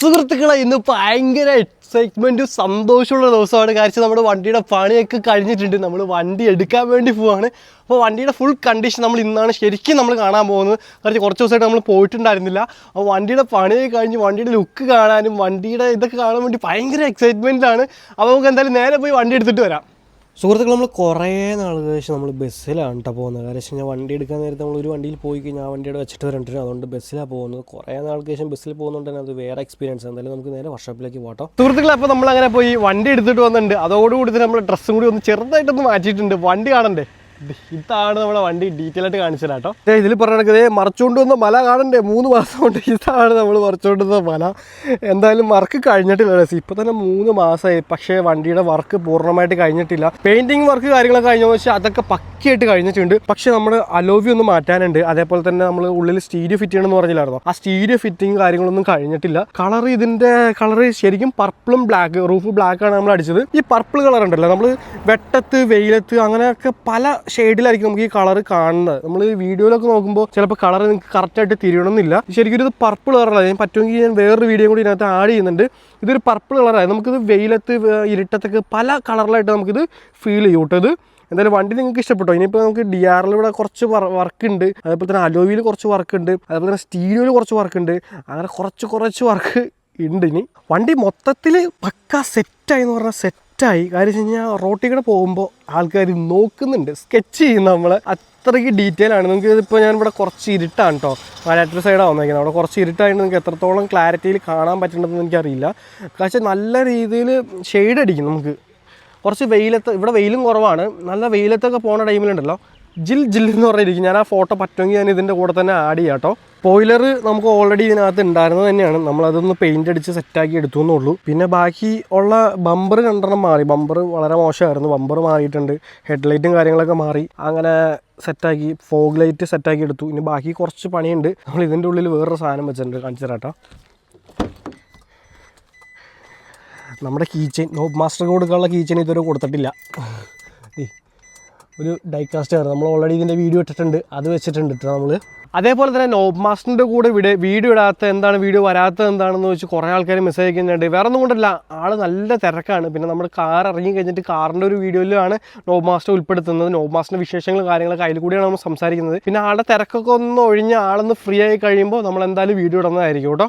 സുഹൃത്തുക്കളെ ഇന്ന് ഭയങ്കര എക്സൈറ്റ്മെന്റും സന്തോഷമുള്ള ദിവസമാണ്. കാര്യം നമ്മുടെ വണ്ടിയുടെ പണിയൊക്കെ കഴിഞ്ഞിട്ടുണ്ട്. നമ്മൾ വണ്ടി എടുക്കാൻ വേണ്ടി പോവാണ്. അപ്പോൾ വണ്ടിയുടെ ഫുൾ കണ്ടീഷൻ നമ്മൾ ഇന്നാണ് ശരിക്കും നമ്മൾ കാണാൻ പോകുന്നത്. കാരണം കുറച്ച് ദിവസമായിട്ട് നമ്മൾ പോയിട്ടുണ്ടായിരുന്നില്ല. അപ്പോൾ വണ്ടിയുടെ പണിയൊക്കെ കഴിഞ്ഞ് വണ്ടിയുടെ ലുക്ക് കാണാനും വണ്ടിയുടെ ഇതൊക്കെ കാണാൻ വേണ്ടി ഭയങ്കര എക്സൈറ്റ്മെന്റ് അപ്പോൾ നമുക്ക് എന്തായാലും നേരെ പോയി വണ്ടി എടുത്തിട്ട് വരാം. സുഹൃത്തുക്കൾ നമ്മൾ കുറേ ശേഷം നമ്മൾ ബസ്സിലാണ് കേട്ടോ പോകുന്നത്. കാരണം വെച്ച് കഴിഞ്ഞാൽ വണ്ടി എടുക്കാൻ നേരത്തെ നമ്മൾ ഒരു വണ്ടിയിൽ പോയി കഴിഞ്ഞാൽ ആ വണ്ടിയുടെ വെച്ചിട്ട് വരണ്ടിട്ട് അതുകൊണ്ട് ബസ്സിലാണ് പോകുന്നത്. കുറേ നാൾക്ക് ശേഷം ബസ്സിൽ പോകുന്നുണ്ട് തന്നെ അത് വേറെ എക്സ്പീരിയൻസ് എന്തായാലും നമുക്ക് നേരെ വർഷോപ്പിലേക്ക് പോകട്ടോ സുഹൃത്തുക്കളെ അപ്പോൾ നമ്മൾ അങ്ങനെ പോയി വണ്ടി എടുത്തിട്ട് വന്നിട്ടുണ്ട്. അതോടുകൂടി നമ്മൾ ഡ്രസ്സും കൂടി ഒന്ന് ചെറുതായിട്ടൊന്ന് മാറ്റിയിട്ടുണ്ട്. വണ്ടി കാണണ്ടേ? ഇതാണ് നമ്മുടെ വണ്ടി ഡീറ്റെയിൽ ആയിട്ട് കാണിച്ചത് കേട്ടോ. ഇതിൽ പറഞ്ഞത് മറച്ചുകൊണ്ട് വന്ന മല കാണണ്ടേ? മൂന്ന് മാസം കൊണ്ട് ഇതാണ് നമ്മൾ മറച്ചുകൊണ്ട് വന്ന മല. എന്തായാലും വർക്ക് കഴിഞ്ഞിട്ടില്ല രസം ഇപ്പൊ തന്നെ മൂന്ന് മാസമായി പക്ഷേ വണ്ടിയുടെ വർക്ക് പൂർണമായിട്ട് കഴിഞ്ഞിട്ടില്ല. പെയിന്റിങ് വർക്ക് കാര്യങ്ങളൊക്കെ കഴിഞ്ഞെന്ന് വെച്ചാൽ അതൊക്കെ പക്കയായിട്ട് കഴിഞ്ഞിട്ടുണ്ട്. പക്ഷെ നമ്മൾ അലോവി ഒന്ന് മാറ്റാനുണ്ട്. അതേപോലെ തന്നെ നമ്മൾ ഉള്ളിൽ സ്റ്റീരിയോ ഫിറ്റ് ചെയ്യണമെന്ന് പറഞ്ഞില്ലായിരുന്നോ? ആ സ്റ്റീരിയോ ഫിറ്റിങ് കാര്യങ്ങളൊന്നും കഴിഞ്ഞിട്ടില്ല. കളർ ഇതിന്റെ കളർ ശരിക്കും പർപ്പിളും ബ്ലാക്ക് റൂഫ് ബ്ലാക്ക് ആണ് നമ്മൾ അടിച്ചത് ഈ പർപ്പിൾ കളർ ഉണ്ടല്ലോ. നമ്മൾ വെട്ടത്ത് വെയിലത്ത് അങ്ങനെയൊക്കെ പല ഷെയ്ഡിലായിരിക്കും നമുക്ക് ഈ കളർ കാണുന്നത്. നമ്മൾ ഈ വീഡിയോയിലൊക്കെ നോക്കുമ്പോൾ ചിലപ്പോൾ കളർ നിങ്ങൾക്ക് കറക്റ്റായിട്ട് തിരിയണമെന്നില്ല. ശരിക്കും ഇത് പർപ്പിൾ കളറല്ല ഞാൻ പറ്റുമെങ്കിൽ ഞാൻ വേറൊരു വീഡിയോ കൂടി ഇതിനകത്ത് ആഡ് ചെയ്യുന്നുണ്ട്. ഇതൊരു പർപ്പിൾ കളറായി നമുക്കിത് വെയിലത്ത് ഇരുട്ടത്തൊക്കെ പല കളറിലായിട്ട് നമുക്കിത് ഫീൽ ചെയ്യും കേട്ടോ ഇത്. എന്തായാലും വണ്ടി നിങ്ങൾക്ക് ഇഷ്ടപ്പെട്ടോ? ഇനിയിപ്പോൾ നമുക്ക് ഡി ആറിൽ ഇവിടെ കുറച്ച് വർക്ക് ഉണ്ട്. അതേപോലെ തന്നെ അലോവിയിൽ കുറച്ച് വർക്ക് ഉണ്ട്. അതേപോലെ തന്നെ സ്റ്റീരിയോയിൽ കുറച്ച് വർക്ക് ഉണ്ട്. അങ്ങനെ കുറച്ച് കുറച്ച് വർക്ക് ഉണ്ട് ഇനി. വണ്ടി മൊത്തത്തിൽ പക്ക സെറ്റായി എന്ന് പറഞ്ഞാൽ സെറ്റായി കാര്യം വെച്ച് കഴിഞ്ഞാൽ റോട്ടിൽ കൂടെ പോകുമ്പോൾ ആൾക്കാർ നോക്കുന്നുണ്ട്. സ്കെച്ച് ചെയ്യുന്ന നമ്മൾ അത്രയ്ക്ക് ഡീറ്റെയിൽ ആണ്. നിങ്ങൾക്ക് ഇതിപ്പോൾ ഞാൻ ഇവിടെ കുറച്ച് ഇരുട്ടാണ് കേട്ടോ മലയാറ്റൂർ സൈഡാണ് വന്നേക്കുന്നത് അവിടെ കുറച്ച് ഇരുട്ടായിട്ട് നിങ്ങൾക്ക് എത്രത്തോളം ക്ലാരിറ്റിയിൽ കാണാൻ പറ്റുന്നതെന്ന് എനിക്കറിയില്ല. പക്ഷേ നല്ല രീതിയിൽ ഷെയ്ഡ് അടിക്കും നമുക്ക്. കുറച്ച് വെയിലത്ത് ഇവിടെ വെയിലും കുറവാണ്. നല്ല വെയിലത്തൊക്കെ പോണ ടൈമിലുണ്ടല്ലോ ജിൽ ജിൽ എന്ന് പറഞ്ഞിരിക്കും. ഞാൻ ആ ഫോട്ടോ പറ്റുമെങ്കിൽ ഞാൻ ഇതിന്റെ കൂടെ തന്നെ ആഡ് ചെയ്യാം കേട്ടോ സ്പോയിലർ നമുക്ക് ഓൾറെഡി ഇതിനകത്ത് ഉണ്ടായിരുന്നത് തന്നെയാണ്. നമ്മളതൊന്ന് പെയിന്റ് അടിച്ച് സെറ്റാക്കി എടുത്തു എന്നുള്ളൂ. പിന്നെ ബാക്കി ഉള്ള ബമ്പർ രണ്ടെണ്ണം മാറി. ബമ്പർ വളരെ മോശമായിരുന്നു. ബമ്പർ മാറിയിട്ടുണ്ട്. ഹെഡ്ലൈറ്റും കാര്യങ്ങളൊക്കെ മാറി. അങ്ങനെ സെറ്റാക്കി ഫോഗ് ലൈറ്റ് സെറ്റാക്കി എടുത്തു. ഇനി ബാക്കി കുറച്ച് പണിയുണ്ട്. നമ്മൾ ഇതിന്റെ ഉള്ളിൽ വേറൊരു സാധനം വെച്ചിട്ടുണ്ട്. കാണിച്ചു തരാട്ടോ നമ്മുടെ കീ ചെയിൻ നോബ് മാസ്റ്റർ കൊടുക്കാനുള്ള കീ ചെയിൻ ഇതുവരെ കൊടുത്തിട്ടില്ല. ഒരു ഡൈകാസ്റ്റ് ആണ്. നമ്മൾ ഓൾറെഡി ഇതിന്റെ വീഡിയോ ഇട്ടിട്ടുണ്ട്. അത് വെച്ചിട്ടുണ്ട് കേട്ടോ നമ്മൾ അതേപോലെ തന്നെ നോബ് മാസ്റ്ററിന്റെ കൂടെ ഇവിടെ വീഡിയോ ഇടാത്ത എന്താണ് വീഡിയോ വരാത്തത് എന്താണെന്ന് വെച്ച് കുറേ ആൾക്കാർ മെസ്സേജ് അയക്കുന്നുണ്ട്. വേറെ ഒന്നും കൊണ്ടല്ല ആൾ നല്ല തിരക്കാണ്. പിന്നെ നമ്മൾ കാർ ഇറങ്ങി കഴിഞ്ഞിട്ട് കാറിന്റെ ഒരു വീഡിയോയിലാണ് നോബ് മാസ്റ്റർ ഉൾപ്പെടുത്തുന്നത്. നോബ് മാസ്റ്ററിന്റെ വിശേഷങ്ങളും കാര്യങ്ങളൊക്കെ അതിൽ കൂടിയാണ് നമ്മൾ സംസാരിക്കുന്നത്. പിന്നെ ആളുടെ തിരക്കൊക്കെ ഒന്ന് ഒഴിഞ്ഞ് ആളൊന്ന് ഫ്രീ ആയി കഴിയുമ്പോൾ നമ്മൾ എന്തായാലും വീഡിയോ ഇടുന്നതായിരിക്കും കേട്ടോ